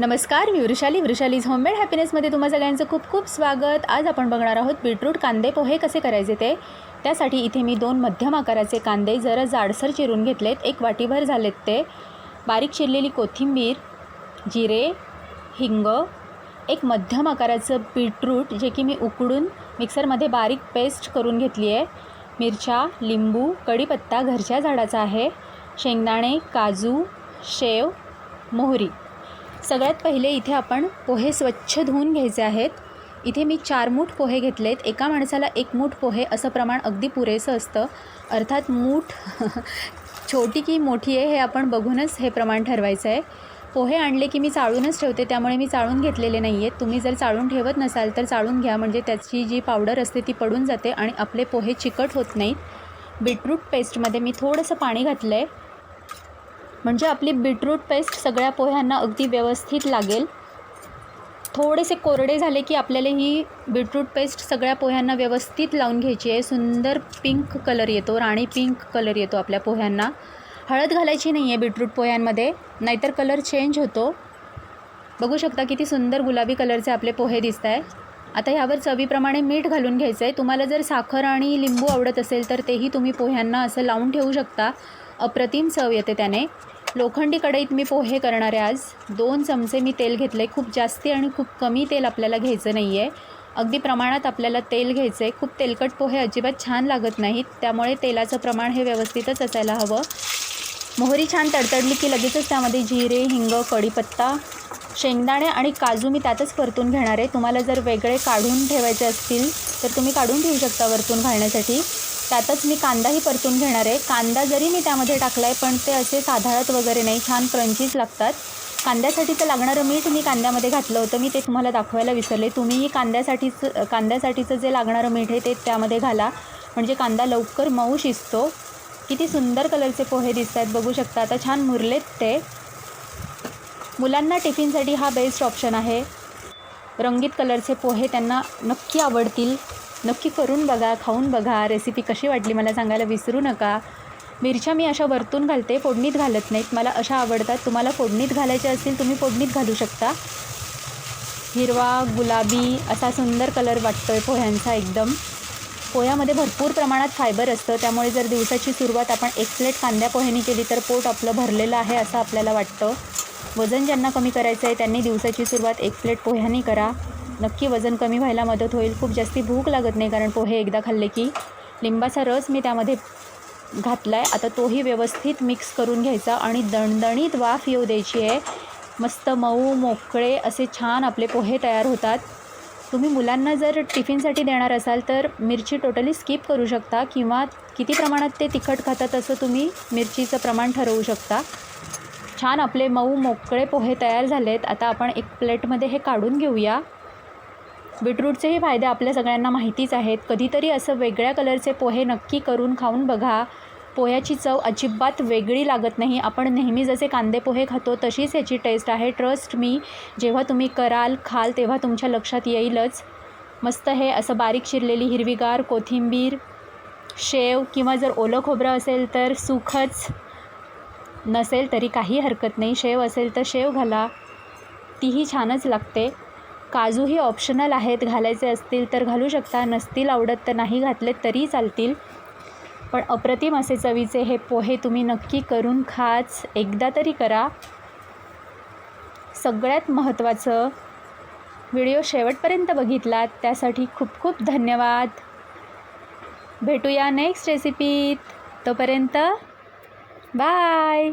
नमस्कार मी वृषाली. वृषालीज होममेड हॅपीनेसमध्ये तुम्हा सगळ्यांचं खूप खूप स्वागत. आज आपण बघणार आहोत बीटरूट कांदे पोहे कसे करायचे ते. त्यासाठी इथे मी दोन मध्यम आकाराचे कांदे जरा जाडसर चिरून घेतलेत. एक वाटीभर झालेत ते. बारीक चिरलेली कोथिंबीर जिरे हिंग. एक मध्यम आकाराचं बीटरूट जे की मी उकडून मिक्सरमध्ये बारीक पेस्ट करून घेतली आहे. मिरच्या लिंबू कढीपत्ता घरच्या झाडाचा आहे. शेंगदाणे काजू शेव मोहरी. सगळ्यात पहिले इथे आपण पोहे स्वच्छ धुवून घ्यायचे आहेत. इथे मी चार मूठ पोहे घेतलेत. एका माणसाला एक मूठ पोहे असं प्रमाण अगदी पुरेसं असतं. अर्थात मूठ छोटी की मोठी आहे हे आपण बघूनच हे प्रमाण ठरवायचं आहे. पोहे आणले की मी चाळूनच ठेवते त्यामुळे मी चाळून घेतलेले नाही आहेत तुम्ही जर चाळून ठेवत नसाल तर चाळून घ्या म्हणजे त्याची जी पावडर असते ती पडून जाते आणि आपले पोहे चिकट होत नाहीत. बीटरूट पेस्टमध्ये मी थोडंसं पाणी घातलं आहे म्हणजे आपली बीटरूट पेस्ट सगळ्या पोह्यांना अगदी व्यवस्थित लागेल. थोडेसे कोरडे झाले की आपल्याला ही बीटरूट पेस्ट सगळ्या पोह्यांना व्यवस्थित लावून घ्यायची आहे. सुंदर पिंक कलर येतो राणी पिंक कलर येतो आपल्या पोह्यांना. हळद घालायची नाही आहे बीटरूट पोह्यांमध्ये नाहीतर कलर चेंज होतो. बघू शकता किती सुंदर गुलाबी कलरचे आपले पोहे दिसत आहे आता ह्यावर चवीप्रमाणे मीठ घालून घ्यायचं आहे तुम्हाला जर साखर आणि लिंबू आवडत असेल तर तेही तुम्ही पोह्यांना असं लावून ठेवू शकता. अप्रतिम चव येते त्याने. लोखंडी कढईत मी पोहे करणार आहे आज. दोन चमचे मी तेल घेतले. खूप जास्ती आणि खूप कमी तेल आपल्याला घ्यायचं नाही आहे अगदी प्रमाणात आपल्याला तेल घ्यायचं आहे खूप तेलकट पोहे अजिबात छान लागत नाहीत. त्यामुळे तेलाचं प्रमाण हे व्यवस्थितच असायला हवं. मोहरी छान तडतडली की लगेचच त्यामध्ये जिरे हिंग कढीपत्ता शेंगदाणे आणि काजू मी त्यातच परतून घेणार आहे. तुम्हाला जर वेगळे काढून ठेवायचे असतील तर तुम्ही काढून ठेवू शकता वरतून घालण्यासाठी. त्यातच मी कांदाही परतून घेणार आहे. कांदा जरी मी त्यामध्ये टाकला आहे पण ते असे साधाळत वगैरे नाही. छान क्रंचीच लागतात. कांद्यासाठीचं लागणारं मीठ मी कांद्यामध्ये घातलं होतं. मी ते तुम्हाला दाखवायला विसरले. तुम्हीही कांद्यासाठीचं कांद्यासाठीचं जे लागणारं मीठ आहे ते त्यामध्ये घाला. म्हणजे कांदा लवकर मऊ शिजतो. किती सुंदर कलरचे पोहे दिसत आहेत बघू शकता. आता छान मुरलेत ते. मुलांना टिफिनसाठी हा बेस्ट ऑप्शन आहे. रंगीत कलरचे पोहे त्यांना नक्की आवडतील. नक्की करून बघा खाऊन बघा. रेसिपी कशी वाटली मला सांगायला विसरू नका. मिरच्या मी अशा वरतून घालते फोडणीत घालत नाहीत. मला अशा आवडतात. तुम्हाला फोडणीत घालायच्या असतील तुम्ही फोडणीत घालू शकता. हिरवा गुलाबी असा सुंदर कलर वाटतो आहे पोह्यांचा एकदम. पोह्यामध्ये भरपूर प्रमाणात फायबर असतं. त्यामुळे जर दिवसाची सुरुवात आपण एक प्लेट कांद्या पोह्यानी केली तर पोट आपलं भरलेलं आहे असं आपल्याला वाटतं. वजन ज्यांना कमी करायचं आहे त्यांनी दिवसाची सुरुवात एक प्लेट पोह्यानी करा. नक्की वजन कमी व्हायला मदत होईल. खूप जास्ती भूक लागत नाही कारण पोहे एकदा खाल्ले की लिंबाचा रस मी त्यामध्ये घातला आहे आता तोही व्यवस्थित मिक्स करून घ्यायचा आणि दणदणीत वाफ येऊ द्यायची आहे. मस्त मऊ मोकळे असे छान आपले पोहे तयार होतात. तुम्ही मुलांना जर टिफिनसाठी देणार असाल तर मिरची टोटली स्किप करू शकता किंवा किती प्रमाणात ते तिखट खातात असं तुम्ही मिरचीचं प्रमाण ठरवू शकता. छान आपले मऊ मोकळे पोहे तयार झालेत. आता आपण एक प्लेटमध्ये हे काढून घेऊया. बीटरूटचेही फायदे आपल्या सगळ्यांना माहितीच आहेत. कधीतरी असं वेगळ्या कलरचे पोहे नक्की करून खाऊन बघा. पोह्याची चव अजिबात वेगळी लागत नाही. आपण नेहमी जसे कांदे पोहे खातो तशीच ह्याची टेस्ट आहे. ट्रस्ट मी जेव्हा तुम्ही कराल खाल तेव्हा तुमच्या लक्षात येईलच. मस्त हे असं बारीक चिरलेली हिरवीगार कोथिंबीर शेव किंवा जर ओलं खोबरं असेल तर सुखच. नसेल तरी काही हरकत नाही. शेव असेल तर शेव घाला. तीही छानच लागते. काजूही ऑप्शनल आहेत घालायचे असतील तर घालू शकता नसतील आवडत तर नाही घातलेत तरी चालतील. पण अप्रतिम असे चवीचे हे पोहे तुम्ही नक्की करून खाच एकदा तरी करा. सगळ्यात महत्त्वाचं व्हिडिओ शेवटपर्यंत बघितलात त्यासाठी खूप खूप धन्यवाद. भेटूया नेक्स्ट रेसिपीत तोपर्यंत बाय